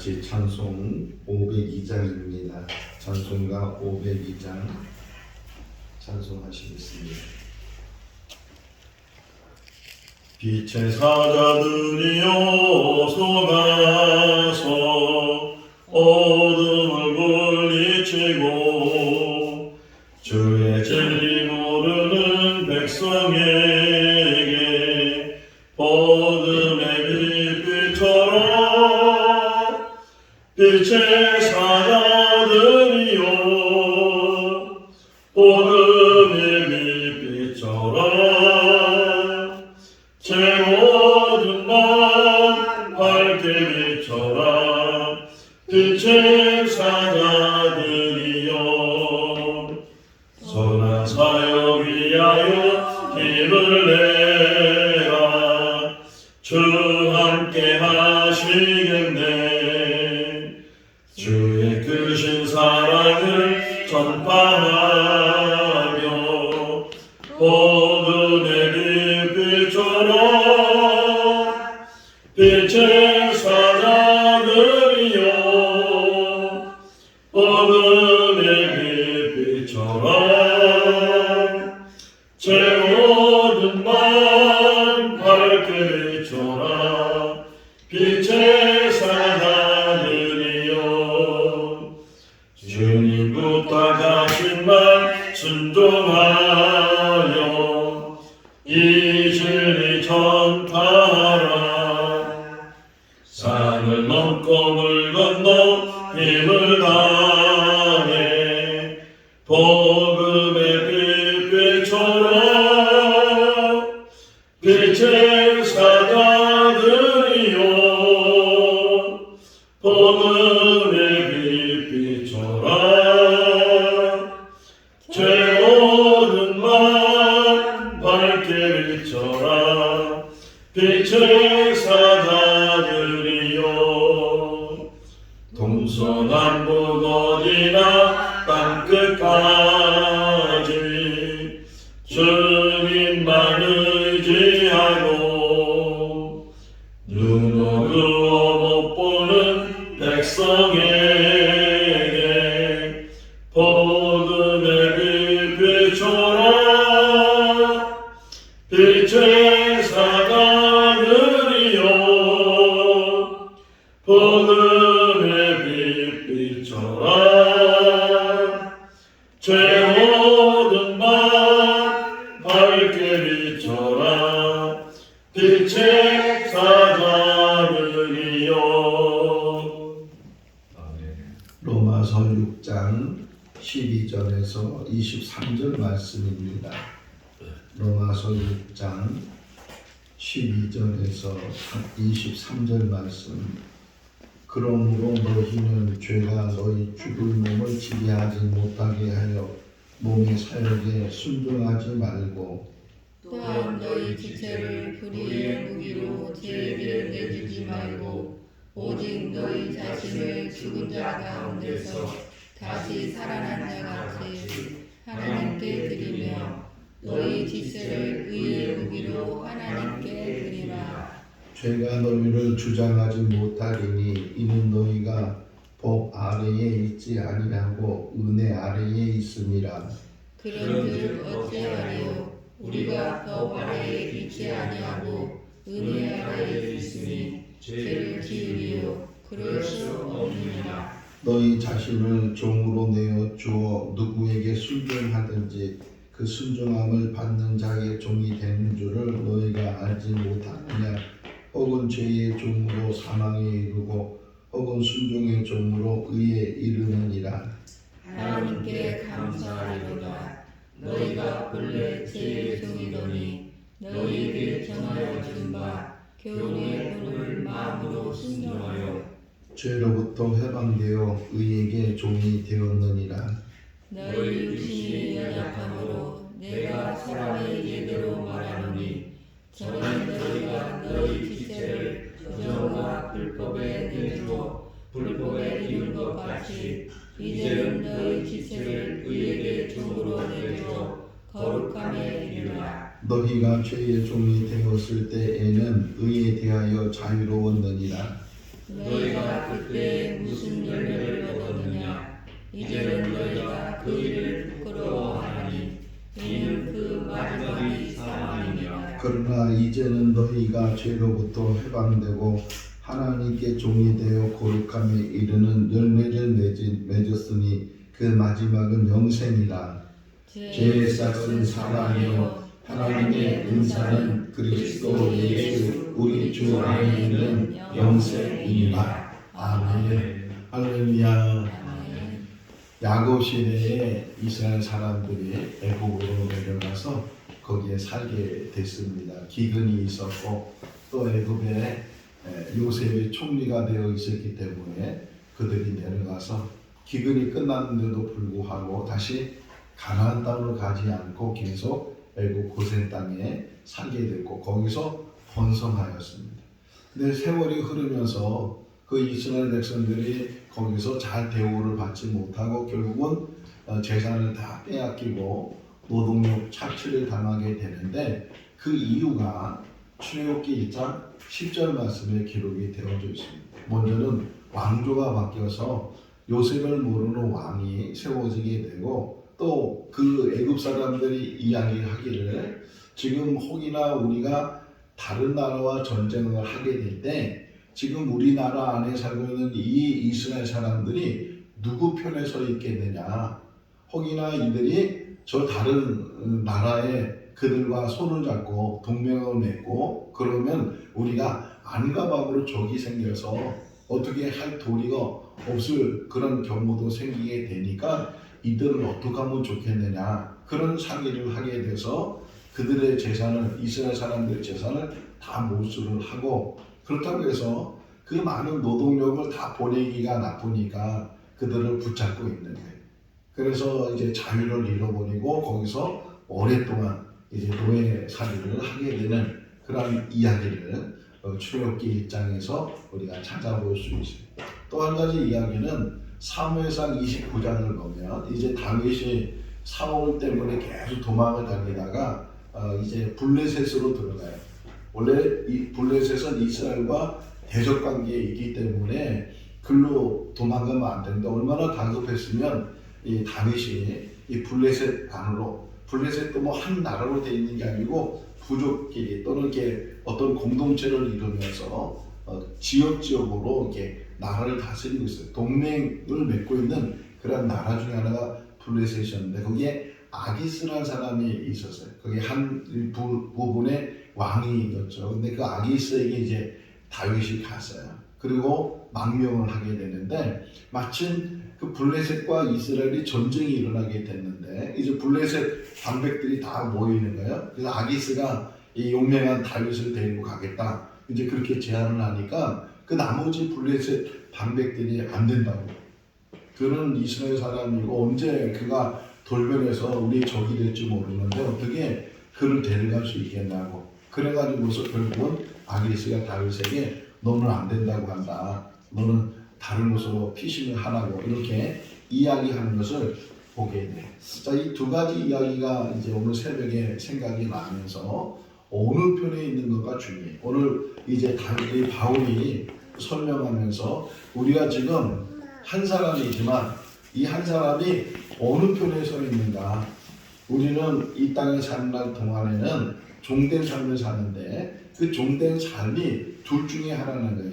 같이 찬송 502장입니다. 찬송가 502장 찬송하시겠습니다. 빛의 사자들이여 소가서 어 보는 말씀입니다. 로마서 6장 12절에서 23절 말씀. 그러므로 너희는 죄가 너희 죽을 몸을 지배하지 못하게 하여 몸의 사역에 순종하지 말고 또한 너희 지체를 불의의 무기로 죄에게 내주지 말고 오직 너희 자신을 죽은 자 가운데서 다시 살아난 자 같이 하나님께 드리며 너희 지체를 의의 무기로 하나님께 드리라. 죄가 너희를 주장하지 못하리니 이는 너희가 법 아래에 있지 아니하고 은혜 아래에 있음이라. 그런즉 어찌하리요? 우리가 법 아래에 있지 아니하고 은혜 아래에 있으니 죄를 지으리요. 그럴 수 없느니라 너희 자신을 종으로 내어 주어 누구에게 순종하든지 그 순종함을 받는 자의 종이 되는 줄을 너희가 알지 못하느냐? 혹은 죄의 종으로 사망에 이르고 혹은 순종의 종으로 의에 이르느니라. 하나님께 감사하리로다. 너희가 본래 죄의 종이더니 너희에게 정하여 준바 교훈의 본을 마음으로 순종하여 죄로부터 해방되어 의에게 종이 되었느니라. 너희 육신이 연약함으로 내가 사람의 예대로 말하노니 저는 너희가 너희 지체를 부정과 불법에 내주어 불법에 이룬 것 같이 이제는 너희 지체를 의에게 종으로 내주어 거룩함에 이르라. 너희가 죄의 종이 되었을 때에는 의에 대하여 자유로웠느니라. 너희가 그때 무슨 열매를 얻었느냐? 이제는 너희가 그 일을 부끄러워하니 이는 그 마지막이 사망이니라. 그러나 이제는 너희가 죄로부터 해방되고 하나님께 종이 되어 거룩함에 이르는 열매를 맺었으니 그 마지막은 영생이라. 죄의 싹은 사망이요. 하나님의 은사는 그리스도 예수 우리 주 안에 있는 영생이니라 아멘 할렐루야 야곱 시대에 이스라엘 사람들이 애굽으로 내려가서 거기에 살게 됐습니다. 기근이 있었고 또 애굽에 에, 요셉이 총리가 되어 있었기 때문에 그들이 내려가서 기근이 끝났는데도 불구하고 다시 가나안 땅으로 가지 않고 계속 애굽 고센 땅에 살게 됐고 거기서 번성하였습니다. 근데 세월이 흐르면서 그 이스라엘 백성들이 거기서 잘 대우를 받지 못하고 결국은 어, 재산을 다 빼앗기고 노동력 착취를 당하게 되는데 그 이유가 출애굽기 1장 10절 말씀에 기록이 되어져 있습니다. 먼저는 왕조가 바뀌어서 요셉을 모르는 왕이 세워지게 되고 또 그 애굽 사람들이 이야기하기를 지금 혹이나 우리가 다른 나라와 전쟁을 하게 될때 지금 우리나라 안에 살고 있는 이 이스라엘 사람들이 누구 편에 서 있겠느냐? 혹이나 이들이 저 다른 나라에 그들과 손을 잡고 동맹을 맺고 그러면 우리가 안과 밖으로 적이 생겨서 어떻게 할 도리가 없을 그런 경우도 생기게 되니까 이들을 어떻게 하면 좋겠느냐? 그런 상의를 하게 돼서 그들의 재산을 이스라엘 사람들의 재산을 다 몰수를 하고 그렇다고 해서 그 많은 노동력을 다 보내기가 나쁘니까 그들을 붙잡고 있는 거예요. 그래서 이제 자유를 잃어버리고 거기서 오랫동안 이제 노예 살이를 하게 되는 그런 이야기를 어, 출애굽기 1장에서 우리가 찾아볼 수 있습니다. 또한 가지 이야기는 사무엘상 29장을 보면 이제 다윗이 사울 때문에 계속 도망을 다니다가 어, 이제 블레셋으로 들어가요. 원래 이 블레셋은 이스라엘과 대적 관계에 있기 때문에 글로 도망가면 안 되는데 얼마나 다급했으면 이 다윗이 이 블레셋 안으로 블레셋도 뭐 한 나라로 돼 있는 게 아니고 부족끼리 또는 이렇게 어떤 공동체를 이루면서 어, 지역 지역으로 이렇게 나라를 다스리고 있어요. 동맹을 맺고 있는 그런 나라 중에 하나가 블레셋이었는데 거기에 아기스라는 사람이 있었어요. 거기 한 부, 부분의 왕이었죠. 근데 그 아기스에게 이제 다윗이 갔어요. 그리고 망명을 하게 되는데 마침 그 블레셋과 이스라엘이 전쟁이 일어나게 됐는데 이제 블레셋 방백들이 다 모이는 거예요. 그래서 아기스가 이 용맹한 다윗을 데리고 가겠다. 이제 그렇게 제안을 하니까 그 나머지 블레셋 방백들이 안 된다고. 그는 이스라엘 사람이고 언제 그가 돌변해서 우리 적이 될지 모르는데 어떻게 그를 데려갈 수 있겠냐고. 그래가지고서 결국은 아기스가 다윗에게 너는 안 된다고 한다. 너는 다른 곳으로 피신을 하라고 이렇게 이야기하는 것을 보게 돼. 자, 이 두 가지 이야기가 이제 오늘 새벽에 생각이 나면서 어느 편에 있는 것가 중요해. 오늘 이제 다윗 바울이 설명하면서 우리가 지금 한 사람이지만 이 한 사람이 어느 편에 서 있는가. 우리는 이 땅에 사는 날 동안에는 종된 삶을 사는데 그 종된 삶이 둘 중에 하나는 거예요.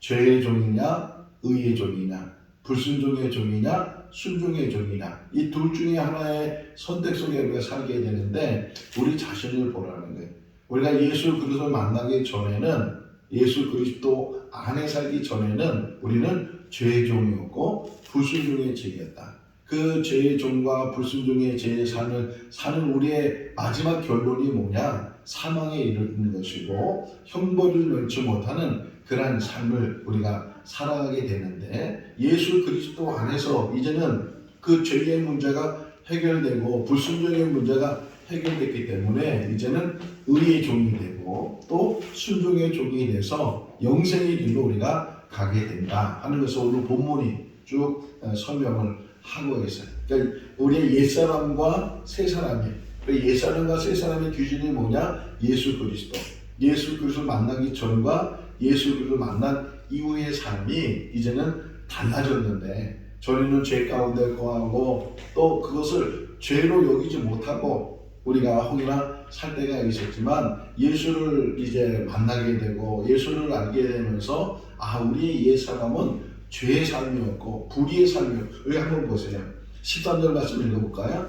죄의 종이냐, 의의 종이냐, 불순종의 종이냐, 순종의 종이냐. 이 둘 중에 하나의 선택 속에 우리가 살게 되는데 우리 자신을 보라는 거예요. 우리가 예수 그리스도를 만나기 전에는 예수 그리스도 안에 살기 전에는 우리는 죄의 종이었고 불순종의 죄였다. 그 죄의 종과 불순종의 죄의 삶을 사는 우리의 마지막 결론이 뭐냐? 사망에 이르는 것이고 형벌을 면치 못하는 그러한 삶을 우리가 살아가게 되는데 예수 그리스도 안에서 이제는 그 죄의 문제가 해결되고 불순종의 문제가 해결됐기 때문에 이제는 의의 종이 되고 또 순종의 종이 돼서 영생의 길로 우리가 가게 된다 하는 것을 오늘 본문이 쭉 어, 설명을 하고 있어요. 그러니까 우리의 옛사람과 새사람이 그 옛사람과 새사람의 기준이 뭐냐? 예수 그리스도. 예수 그리스도 만나기 전과 예수 그리스도 만난 이후의 삶이 이제는 달라졌는데 전에는 죄 가운데 거하고 또 그것을 죄로 여기지 못하고 우리가 혹이나 살 때가 있었지만 예수를 이제 만나게 되고 예수를 알게 되면서 아 우리의 옛 사람은 죄의 삶이었고 불의의 삶이었고 한번 보세요 13절 말씀 읽어볼까요?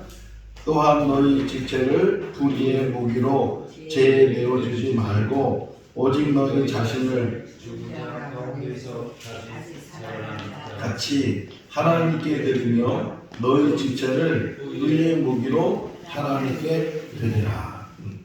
또한 너희 지체를 불의의 무기로 죄에 내어주지 말고 오직 너희 자신을. 같이 하나님께 드리며 너희 지체를 의의 무기로 하나님께 드리라. 음.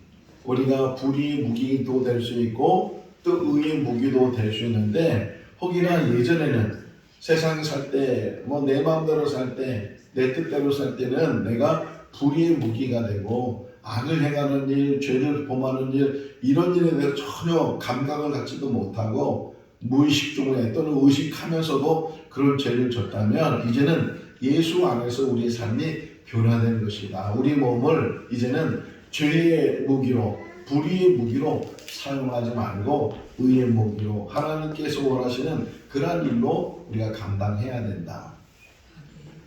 우리가 불의 무기도 될 수 있고 또 의의 무기도 될 수 있는데 혹이나 예전에는 세상 살 때 뭐 내 마음대로 살 때 내 뜻대로 살 때는 내가 불의의 무기가 되고 악을 행하는 일, 죄를 범하는 일 이런 일에 대해서 전혀 감각을 갖지도 못하고 무의식 중에 또는 의식하면서도 그런 죄를 졌다면 이제는 예수 안에서 우리의 삶이 변화된 것이다. 우리 몸을 이제는 죄의 무기로 불의의 무기로 사용하지 말고 의의 무기로 하나님께서 원하시는 그러한 일로 우리가 감당해야 된다.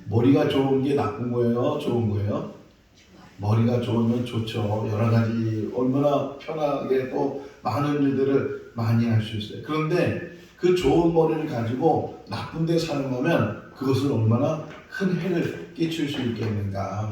머리가 좋은 게 나쁜 거예요? 좋은 거예요? 머리가 좋으면 좋죠. 여러 가지 얼마나 편하게 또 많은 일들을 많이 할 수 있어요. 그런데 그 좋은 머리를 가지고 나쁜 데 사용하면 그것은 얼마나 큰 해를 끼칠 수 있겠는가.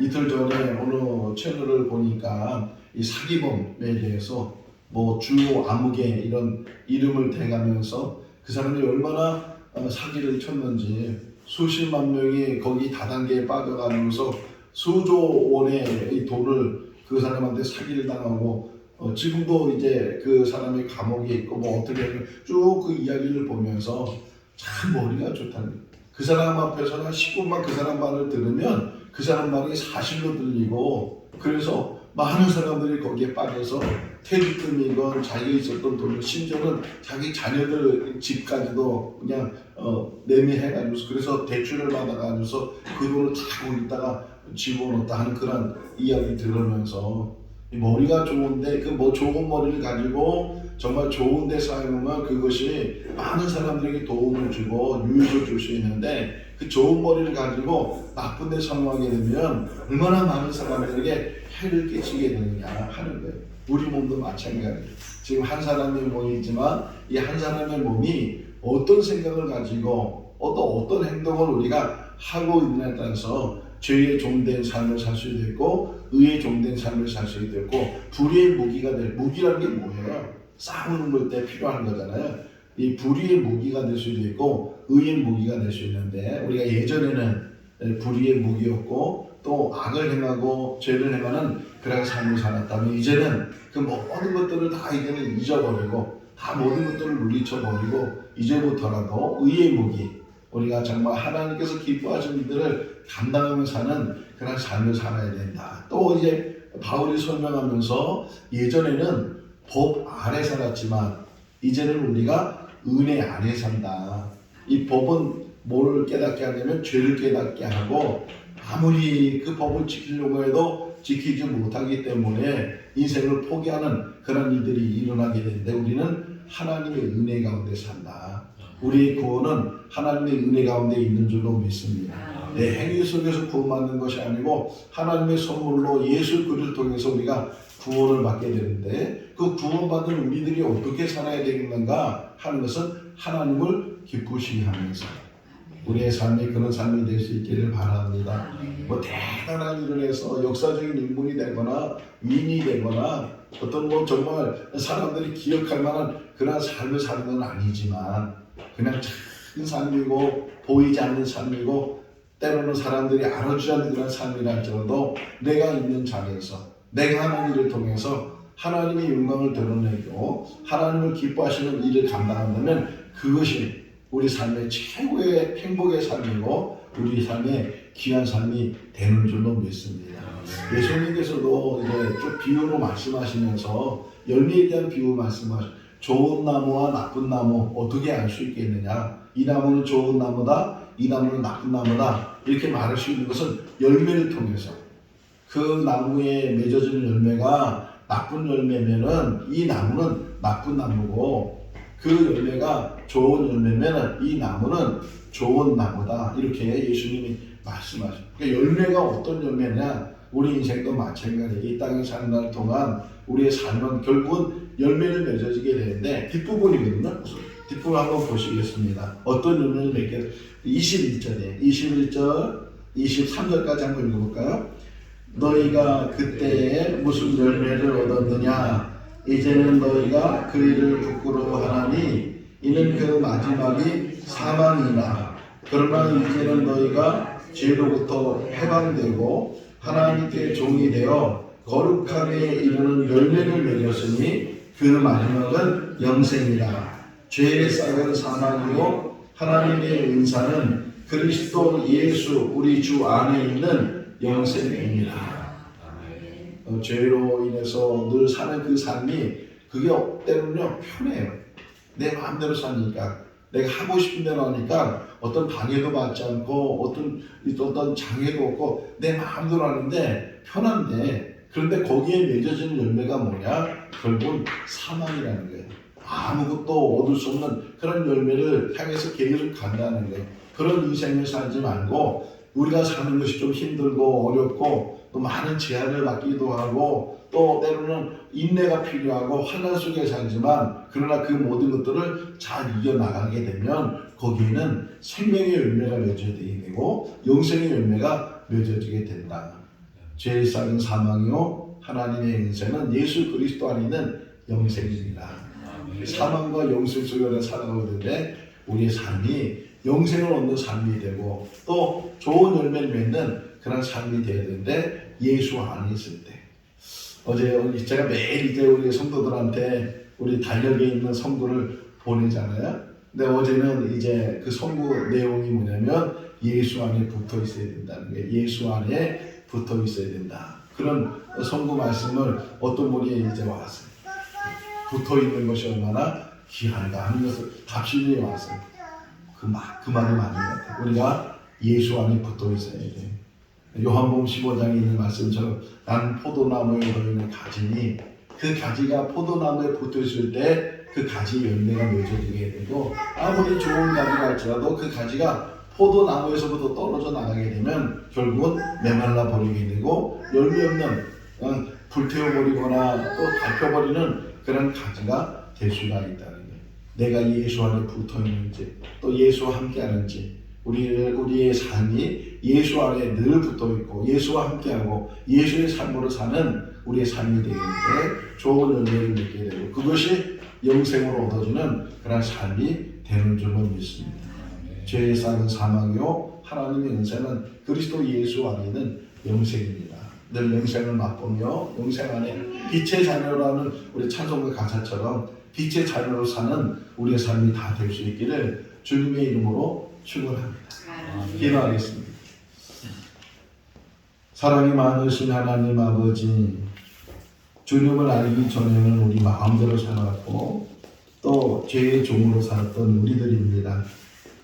이틀 전에 어느 채널을 보니까 이 사기범에 대해서 뭐 주요 암흑에 이런 이름을 대가면서 그 사람이 얼마나 어, 사기를 쳤는지 수십만 명이 거기 다단계에 빠져가면서 수조 원의 이 돈을 그 사람한테 사기를 당하고 어, 지금도 이제 그 사람이 감옥에 있고 뭐 어떻게 쭉 그 이야기를 보면서 참 머리가 좋다는. 그 사람 앞에서는 10분만 그 사람 말을 들으면 그 사람 말이 사실로 들리고 그래서 많은 사람들이 거기에 빠져서 퇴직금이건 자기가 있었던 돈을 심지어는 자기 자녀들 집까지도 그냥 어, 매매해가지고 그래서 대출을 받아가지고서 그 돈을 다 거기다가 집어넣었다 하는 그런 이야기 들으면서 이 머리가 좋은데 그 뭐 좋은 머리를 가지고 정말 좋은 데 사용하면 그것이 많은 사람들에게 도움을 주고 유익을 줄 수 있는데 그 좋은 머리를 가지고 나쁜 데 사용하게 되면 얼마나 많은 사람들에게 해를 끼치게 되느냐 하는 거예요. 우리 몸도 마찬가지예요. 지금 한 사람의 몸이지만 이 한 사람의 몸이 어떤 생각을 가지고 어떤 어떤 행동을 우리가 하고 있느냐에 따라서 죄의 종된 삶을 살 수도 있고 의의 종된 삶을 살 수도 있고 불의의 무기가 될 무기라는 게 뭐예요? 싸우는 걸 때 필요한 거잖아요. 이 불의의 무기가 될 수도 있고 의의 무기가 될 수 있는데 우리가 예전에는 불의의 무기였고 또 악을 행하고 죄를 행하는 그런 삶을 살았다면 이제는 그 모든 것들을 다 이제는 잊어버리고 다 모든 것들을 물리쳐버리고 이제부터라도 의의 무기 우리가 정말 하나님께서 기뻐하시는 일들을 감당하며 사는 그런 삶을 살아야 된다. 또 이제 바울이 설명하면서 예전에는 법 아래 살았지만 이제는 우리가 은혜 안에 산다. 이 법은 뭐를 깨닫게 하냐면 죄를 깨닫게 하고 아무리 그 법을 지키려고 해도 지키지 못하기 때문에 인생을 포기하는 그런 일들이 일어나게 되는데 우리는 하나님의 은혜 가운데 산다. 우리의 구원은 하나님의 은혜 가운데 있는 줄로 믿습니다. 내 행위 속에서 구원받는 것이 아니고 하나님의 선물로 예수 그리스도를 통해서 우리가 구원을 받게 되는데 그 구원받은 우리들이 어떻게 살아야 되겠는가 하는 것은 하나님을 기쁘시게 하면서 우리의 삶이 그런 삶이 될 수 있기를 바랍니다. 뭐 대단한 일을 해서 역사적인 인물이 되거나 위인이 되거나 어떤 뭐 정말 사람들이 기억할 만한 그런 삶을 사는 건 아니지만 그냥 작은 삶이고 보이지 않는 삶이고 때로는 사람들이 알아주지 않는 그런 삶이라 할지라도 내가 있는 자리에서 내가 하는 일을 통해서 하나님의 영광을 드러내고 하나님을 기뻐하시는 일을 감당한다면 그것이 우리 삶의 최고의 행복의 삶이고 우리 삶의 귀한 삶이 되는 줄로 믿습니다. 예수님께서도 이제 쭉 비유로 말씀하시면서 열매에 대한 비유 말씀하시 좋은 나무와 나쁜 나무 어떻게 알 수 있겠느냐? 이 나무는 좋은 나무다, 이 나무는 나쁜 나무다 이렇게 말할 수 있는 것은 열매를 통해서 그 나무에 맺어지는 열매가 나쁜 열매면은 이 나무는 나쁜 나무고 그 열매가 좋은 열매면 이 나무는 좋은 나무다 이렇게 예수님이 말씀하셔요. 그러니까 열매가 어떤 열매냐? 우리 인생도 마찬가지예요. 이 땅에 사는 날 동안 우리의 삶은 결국은 열매를 맺어지게 되는데 뒷부분이거든요. 뒷부분 한번 보시겠습니다. 어떤 열매를 맺게 21절이에요. 21절, 23절까지 한번 읽어볼까요? 너희가 그때에 무슨 열매를 얻었느냐? 이제는 너희가 그 일을 부끄러워하나니 이는 그 마지막이 사망이나 그러나 이제는 너희가 죄로부터 해방되고 하나님께 종이 되어 거룩함에 이르는 열매를 맺었으니 그 마지막은 영생이라 죄의 싹은 사망이요 하나님의 은사는 그리스도 예수 우리 주 안에 있는 영생입니다. 어, 죄로 인해서 늘 사는 그 삶이 그게 때문에 편해요. 내 마음대로 사니까 내가 하고 싶은 대로 하니까 어떤 방해도 받지 않고 어떤 어떤 장애도 없고 내 마음대로 하는데 편한데 그런데 거기에 맺어지는 열매가 뭐냐? 결국은 사망이라는 거예요. 아무것도 얻을 수 없는 그런 열매를 향해서 길을 간다는 거예요. 그런 인생을 살지 말고 우리가 사는 것이 좀 힘들고 어렵고 또 많은 제한을 받기도 하고 또 때로는 인내가 필요하고 환난 속에 살지만 그러나 그 모든 것들을 잘 이겨나가게 되면 거기에는 생명의 열매가 맺어지게 되고 영생의 열매가 맺어지게 된다. 죄의 싹은 사망이요 하나님의 인생은 예수 그리스도 안에 있는 영생입니다. 사망과 영생 속에 살아가고 있는데 우리의 삶이 영생을 얻는 삶이 되고 또 좋은 열매를 맺는 그런 삶이 되어야 되는데 예수 안에 있을 때 어제 제가 매일 이제 우리 성도들한테 우리 달력에 있는 선구를 보내잖아요. 근데 어제는 이제 그 선구 내용이 뭐냐면 예수 안에 붙어 있어야 된다는 거예요. 예수 안에 붙어 있어야 된다. 그런 선구 말씀을 어떤 분이 이제 왔어요. 붙어 있는 것이 얼마나 귀한가 하는 것을 답신이 왔어요. 그, 말, 그 말이 맞는 것 같아요. 우리가 예수 안에 붙어 있어야 돼 요. 요한복음 15장에 있는 말씀처럼 난 포도나무에 보이는 가지니 그 가지가 포도나무에 붙어 있을 때 그 가지 열매가 맺어지게 되고 아무리 좋은 가지가 할지라도 그 가지가 포도나무에서부터 떨어져 나가게 되면 결국은 메말라 버리게 되고 열매 없는 어, 불태워 버리거나 또 밟혀버리는 그런 가지가 될 수가 있다는 거예요. 내가 예수 안에 붙어 있는지 또 예수와 함께 하는지 우리를 우리의 삶이 예수 안에 늘 붙어 있고 예수와 함께하고 예수의 삶으로 사는 우리의 삶이 되겠는데 좋은 열매를 맺게 되고 그것이 영생으로 얻어지는 그런 삶이 되는 줄로 믿습니다. 죄의 싹은 사망이요 하나님의 은혜는 그리스도 예수 안에 있는 영생입니다. 늘 영생을 맛보며 영생 안에 빛의 자녀라는 우리 찬송가 가사처럼 빛의 자녀로 사는 우리의 삶이 다 될 수 있기를 주님의 이름으로 축원합니다. 기도하겠습니다. 사랑이 많으신 하나님 아버지, 주님을 알기 전에는 우리 마음대로 살았고 또 죄의 종으로 살았던 우리들입니다.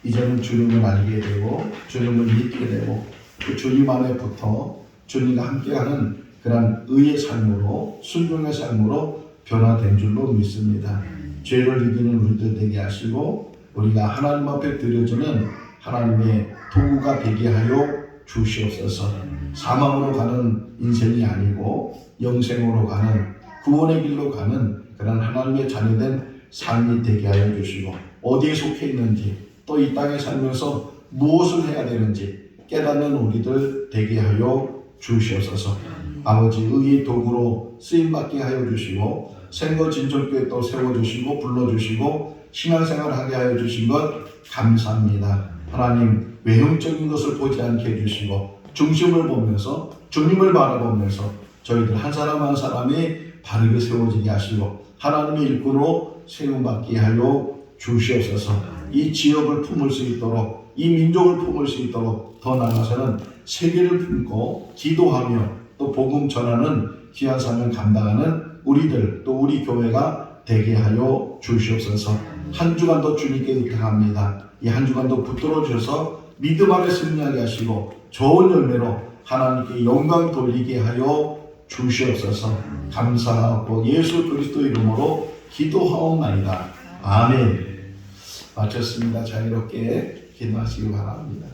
이제는 주님을 알게 되고 주님을 믿게 되고 그 주님 안에 붙어 주님과 함께하는 그런 의의 삶으로 순종의 삶으로 변화된 줄로 믿습니다. 죄를 이기는 우리들 되게 하시고 우리가 하나님 앞에 드려지는 하나님의 도구가 되게 하여 주시옵소서. 사망으로 가는 인생이 아니고 영생으로 가는 구원의 길로 가는 그런 하나님의 자녀된 삶이 되게 하여 주시고 어디에 속해 있는지 또 이 땅에 살면서 무엇을 해야 되는지 깨닫는 우리들 되게 하여 주시옵소서. 아버지 의의 도구로 쓰임 받게 하여 주시고 생거 진정교회 또 세워 주시고 불러 주시고 신앙생활 하게 하여 주신 것 감사합니다. 하나님 외형적인 것을 보지 않게 해주시고 중심을 보면서 주님을 바라보면서 저희들 한 사람 한 사람이 바르게 세워지게 하시고 하나님의 일꾼으로 세움받게 하여 주시옵소서 이 지역을 품을 수 있도록 이 민족을 품을 수 있도록 더 나아가서는 세계를 품고 기도하며 또 복음 전하는 귀한 사명 감당하는 우리들 또 우리 교회가 되게 하여 주시옵소서 한 주간도 주님께 의탁합니다 이 한 주간도 붙들어 주셔서 믿음 안에 승리하게 하시고 좋은 열매로 하나님께 영광 돌리게 하여 주시옵소서 감사하고 예수 그리스도 이름으로 기도하옵나이다. 아멘. 마쳤습니다. 자유롭게 기도하시기 바랍니다.